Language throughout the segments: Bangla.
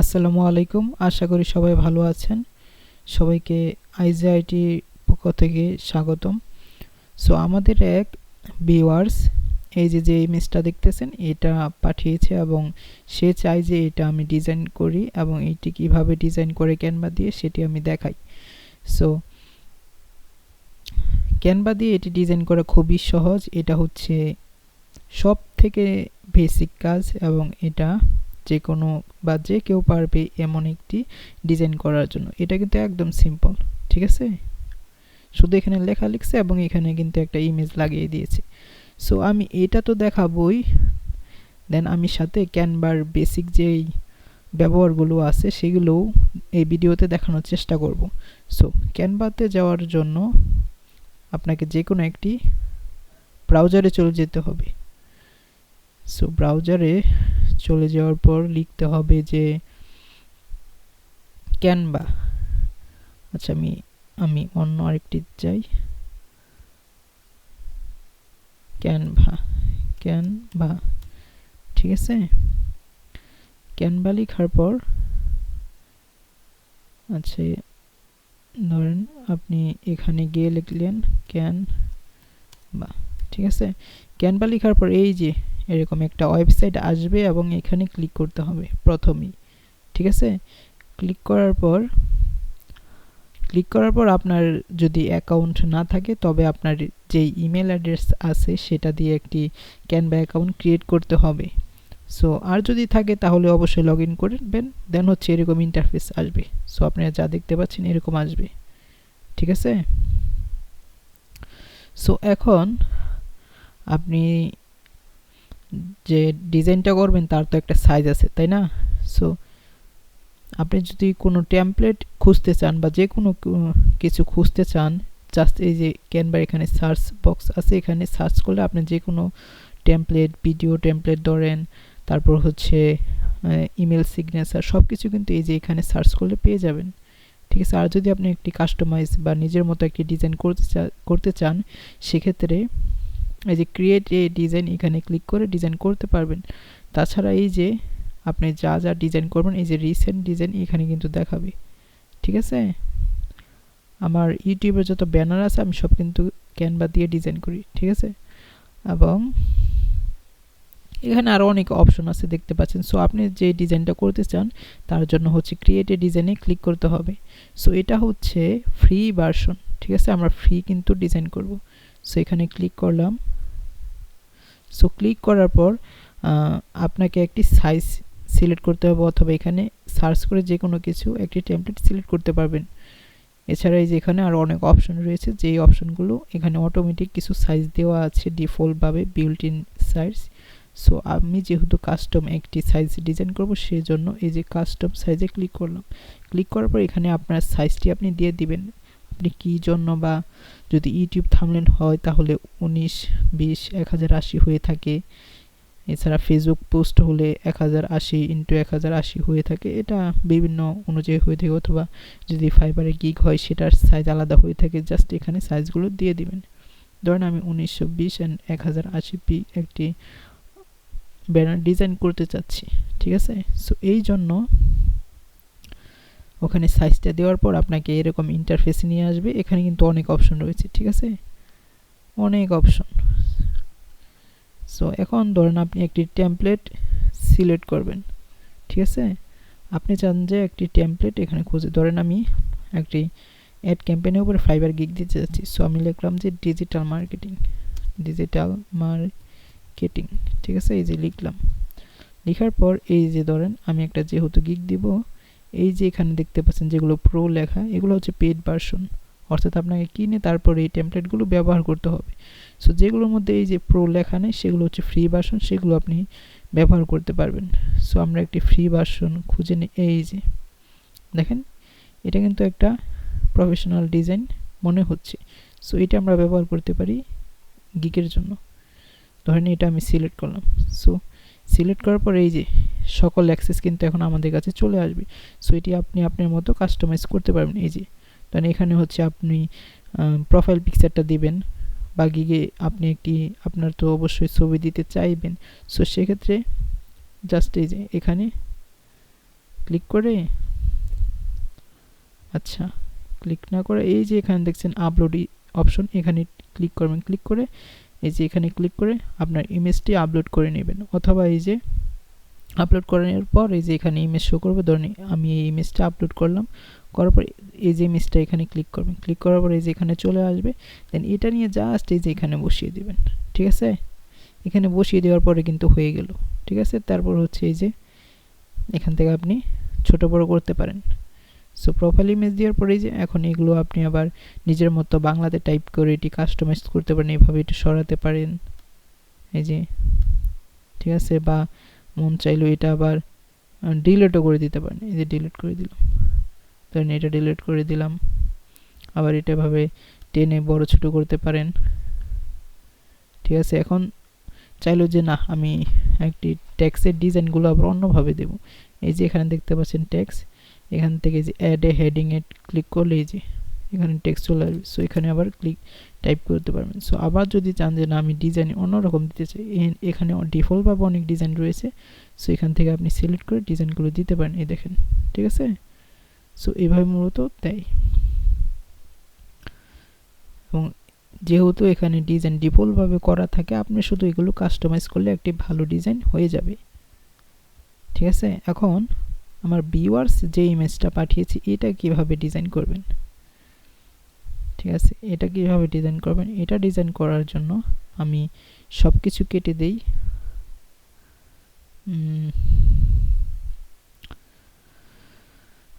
আসসালামু আলাইকুম। আশা করি সবাই ভালো আছেন। সবাইকে আইজিআইটি পক্ষ থেকে স্বাগতম। সো আমাদের এক ভিউয়ার্স এই যে যে ইমেজটা দেখতেছেন, এটা পাঠিয়েছে এবং সে চায় যে এটা আমি ডিজাইন করি এবং এটি কীভাবে ডিজাইন করে ক্যানভা দিয়ে সেটি আমি দেখাই। সো ক্যানভা দিয়ে এটি ডিজাইন করা খুবই সহজ। এটা হচ্ছে সব থেকে বেসিক কাজ এবং এটা যে কোনো বা যে কেউ পারবে এমন একটি ডিজাইন করার জন্য। এটা কিন্তু একদম সিম্পল ঠিক আছে? শুধু এখানে লেখা লিখছে এবং এখানে কিন্তু একটা ইমেজ লাগিয়ে দিয়েছে। সো আমি এটা তো দেখাবই। দেন আমি সাথে ক্যানভার বেসিক যেই ব্যবহারগুলো আছে সেগুলোও এই ভিডিওতে দেখানোর চেষ্টা করব। সো ক্যানভাতে যাওয়ার জন্য আপনাকে যে কোনো একটি ব্রাউজারে চলে যেতে হবে। সো ব্রাউজারে চলে যাওয়ার পর লিখতে হবে যে ক্যানভা আচ্ছা আমি আমি অন্য আরেকটি চাই। ক্যানভা ক্যানভা ঠিক আছে? ক্যানভা লেখার পর আচ্ছা ধরেন আপনি এখানে গিয়ে লিখলেন ক্যান বা ঠিক আছে? ক্যানভা লেখার পর এই যে এরকম একটা ওয়েবসাইট আসবে এবং এখানে ক্লিক করতে হবে প্রথমেই, ঠিক আছে? ক্লিক করার পর, ক্লিক করার পর আপনার যদি অ্যাকাউন্ট না থাকে, তবে আপনার যে ইমেল অ্যাড্রেস আছে সেটা দিয়ে একটি ক্যানভা অ্যাকাউন্ট ক্রিয়েট করতে হবে। সো, আর যদি থাকে তাহলে অবশ্যই লগ ইন করবেন দেন হচ্ছে এরকম ইন্টারফেস আসবে। সো, আপনারা যা দেখতে পাচ্ছেন এরকম আসবে, ঠিক আছে? সো, এখন আপনি যে ডিজাইনটা করবেন তার তো একটা সাইজ আছে, তাই না? সো আপনি যদি কোনো টেমপ্লেট খুঁজতে চান বা যে কোনো কিছু খুঁজতে চান জাস্ট এই যে ক্যানভার এখানে সার্চ বক্স আছে, এখানে সার্চ করলে আপনি যে কোনো টেমপ্লেট ভিডিও টেমপ্লেট ধরেন, তারপর হচ্ছে ইমেল সিগনেচার সব কিছু কিন্তু এই যে এখানে সার্চ করলে পেয়ে যাবেন। ঠিক আছে? আর যদি আপনি একটি কাস্টমাইজ বা নিজের মতো একটি ডিজাইন করতে করতে চান, সেক্ষেত্রে এই যে ক্রিয়েট এ ডিজাইন এখানে ক্লিক করে ডিজাইন করতে পারবেন। তাছাড়া এই যে আপনি যা যা ডিজাইন করবেন, এই যে রিসেন্ট ডিজাইন এখানে কিন্তু দেখাবে। ঠিক আছে? আমার ইউটিউবে যত ব্যানার আছে, আমি সব কিন্তু ক্যানভা দিয়ে ডিজাইন করি। ঠিক আছে? এবং এখানে আরও অনেক অপশন আছে দেখতে পাচ্ছেন। সো আপনি যে ডিজাইনটা করতে চান, তার জন্য হচ্ছে ক্রিয়েট ডিজাইনে ক্লিক করতে হবে। সো এটা হচ্ছে ফ্রি ভার্সন ঠিক আছে? আমরা ফ্রি কিন্তু ডিজাইন করব। সো এখানে ক্লিক করলাম। সো ক্লিক করার পর আপনাকে একটি সাইজ সিলেক্ট করতে হবে অথবা এখানে সার্চ করে যে কোনো কিছু একটি টেমপ্লেট সিলেক্ট করতে পারবেন। এছাড়া এই যে এখানে আরও অনেক অপশন রয়েছে, যেই অপশনগুলো এখানে অটোমেটিক কিছু সাইজ দেওয়া আছে ডিফল্টভাবে বিল্ট ইন সাইজ সো আমি যেহেতু কাস্টম একটি সাইজ ডিজাইন করব সেই জন্য এই যে কাস্টম সাইজে ক্লিক করলাম। ক্লিক করার পর এখানে আপনার সাইজটি আপনি দিয়ে দিবেন। আপনি কী জন্য বা যদি ইউটিউব থামলেন হয় তাহলে উনিশ, বিশ, এক হাজার আশি হয়ে থাকে। এছাড়া ফেসবুক পোস্ট হলে এক হাজার আশি ইন্টু এক হাজার আশি হয়ে থাকে। এটা বিভিন্ন অনুযায়ী হয়ে থাকে অথবা যদি ফাইবারে গিগ হয় সেটার সাইজ আলাদা হয়ে থাকে। জাস্ট এখানে সাইজগুলো দিয়ে দিবেন। ধরেন আমি উনিশশো বিশ অ্যান্ড এক হাজার আশি পি একটি ব্যানার ডিজাইন করতে চাচ্ছি, ঠিক আছে? সো এই জন্য ওখানে সাইজটা দেওয়ার পর আপনাকে এরকম ইন্টারফেস নিয়ে আসবে। এখানে কিন্তু অনেক অপশন রয়েছে, ঠিক আছে? অনেক অপশন সো এখন ধরেন আপনি একটি টেমপ্লেট সিলেক্ট করবেন, ঠিক আছে? আপনি চান যে একটি টেমপ্লেট এখানে খুঁজে, ধরেন আমি একটি অ্যাড ক্যাম্পেনের উপরে ফাইবার গিগ দিতে যাচ্ছি। সো আমি লিখলাম যে ডিজিটাল মার্কেটিং ডিজিটাল মার্কেটিং ঠিক আছে? এই যে লিখলাম। লেখার পর এই যে ধরেন আমি একটা যেহেতু গিগ দিব এই যে এখানে দেখতে পাচ্ছেন যেগুলো প্রো লেখা, এগুলো হচ্ছে পেড ভার্সন অর্থাৎ আপনাকে কিনে তারপরে এই টেমপ্লেটগুলো ব্যবহার করতে হবে। সো যেগুলোর মধ্যে এই যে প্রো লেখা নেই, সেগুলো হচ্ছে ফ্রি ভার্সন সেগুলো আপনি ব্যবহার করতে পারবেন। সো আমরা একটি ফ্রি ভার্সন খুঁজে নিই এই যে, দেখেন, এটা কিন্তু একটা প্রফেশনাল ডিজাইন মনে হচ্ছে। সো এটা আমরা ব্যবহার করতে পারি গিকের জন্য। ধরেন এটা আমি সিলেক্ট করলাম। সো সিলেক্ট করার পর এই যে সকল অ্যাক্সেস কিন্তু এখন আমাদের কাছে চলে আসবে। সো এটি আপনি আপনার মতো কাস্টমাইজ করতে পারবেন। এই যে তখন এখানে হচ্ছে আপনি প্রোফাইল পিকচারটা দিবেন। বা গিগে আপনি একটি, আপনার তো অবশ্যই ছবি দিতে চাইবেন। সো সেক্ষেত্রে জাস্ট এই যে এখানে ক্লিক করে আচ্ছা ক্লিক না করে এই যে এখানে দেখছেন আপলোড অপশন এখানে ক্লিক করবেন। ক্লিক করে এই যে এখানে ক্লিক করে আপনার ইমেজটি আপলোড করে নেবেন। অথবা এই যে আপলোড করানোর পর এই যে এখানে ইমেজ শো করবে, ধরুন আমি এই ইমেজটা আপলোড করলাম, করার পর এই যে ইমেজটা এখানে ক্লিক করবেন। ক্লিক করার পর এই যে এখানে চলে আসবে দেন এটা নিয়ে জাস্ট এই যে এখানে বসিয়ে দিবেন, ঠিক আছে? এখানে বসিয়ে দেওয়ার পরে কিন্তু হয়ে গেল, ঠিক আছে? তারপর হচ্ছে এই যে এখান থেকে আপনি ছোট বড় করতে পারেন। সো প্রোফাইল ইমেজ দেওয়ার পরে যে এখন এগুলো আপনি আবার নিজের মতো বাংলাতে টাইপ করে এটি কাস্টমাইজ করতে পারেন এইভাবে এটি সরাতে পারেন। এই যে, ঠিক আছে? বা মন চাইলেও এটা আবার ডিলিটও করে দিতে পারেন। এই যে ডিলিট করে দিলাম। ধরেন এটা ডিলিট করে দিলাম। আবার এটা ভাবে টেনে বড় ছোট করতে পারেন। ঠিক আছে? এখন চাইলো যে না, আমি একটি ট্যাক্সের ডিজাইনগুলো আবার অন্যভাবে দেব। এই যে এখানে দেখতে পাচ্ছেন ট্যাক্স এখান থেকে যে অ্যাডে হেডিংয়ে ক্লিক করলে যে, এখানে টেক্সট চলে আসবে। সো এখানে আবার ক্লিক টাইপ করতে পারবেন। সো আবার যদি চান যে না, আমি ডিজাইন অন্যরকম দিতে চাই এখানে ডিফল্টভাবে অনেক ডিজাইন রয়েছে। সো এখান থেকে আপনি সিলেক্ট করে ডিজাইনগুলো দিতে পারেন, এই দেখেন। ঠিক আছে? সো এইভাবে মূলত দেয় এবং যেহেতু এখানে ডিজাইন ডিফল্টভাবে করা থাকে, আপনি শুধু এগুলো কাস্টমাইজ করলে একটি ভালো ডিজাইন হয়ে যাবে। ঠিক আছে? এখন আমার ভিউয়ার্স যে ইমেজটা পাঠিয়েছি, এটা কীভাবে ডিজাইন করবেন? ঠিক আছে, এটা কীভাবে ডিজাইন করবেন? এটা ডিজাইন করার জন্য আমি সব কিছু কেটে দেই।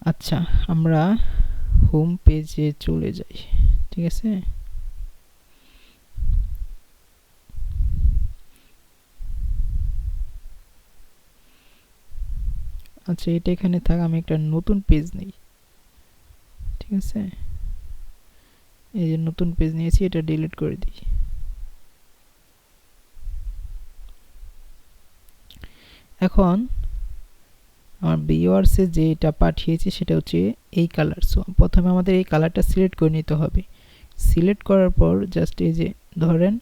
আচ্ছা আমরা হোম পেজে চলে যাই, ঠিক আছে? আচ্ছা এটা এখানে থাক, আমি একটা নতুন পেজ নেই। ঠিক আছে? এই যে নতুন পেজ নিয়েছি, এটা ডিলিট করে দিই। এখন, আমার ভিউয়ার্সে যে এটা পাঠিয়েছি, সেটা হচ্ছে এই কালার সো প্রথমে আমাদের এই কালারটা সিলেক্ট করে নিতে হবে। সিলেক্ট করার পর জাস্ট এই যে ধরেন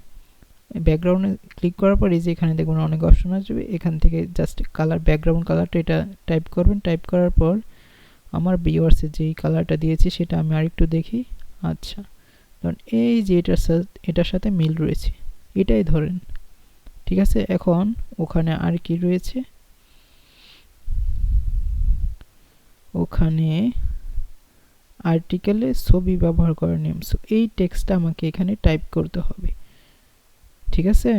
ব্যাকগ্রাউন্ডে ক্লিক করার পর যে এখানে দেখুন অনেক অপশন আসবে এখান থেকে জাস্ট কালার ব্যাকগ্রাউন্ড কালারটা এটা টাইপ করবেন। টাইপ করার পর আমার ভিউয়ার্সে যেই কালারটা দিয়েছি সেটা আমি আরেকটু দেখি। আচ্ছা ধরুন এই যে এটার সাথে এটার সাথে মিল রয়েছে, এটাই ধরেন, ঠিক আছে? এখন ওখানে আর কি রয়েছে? ওখানে আর্টিকেলে ছবি ব্যবহার করার নিয়ম। এই টেক্সটটা আমাকে এখানে টাইপ করতে হবে। ঠিক আছে?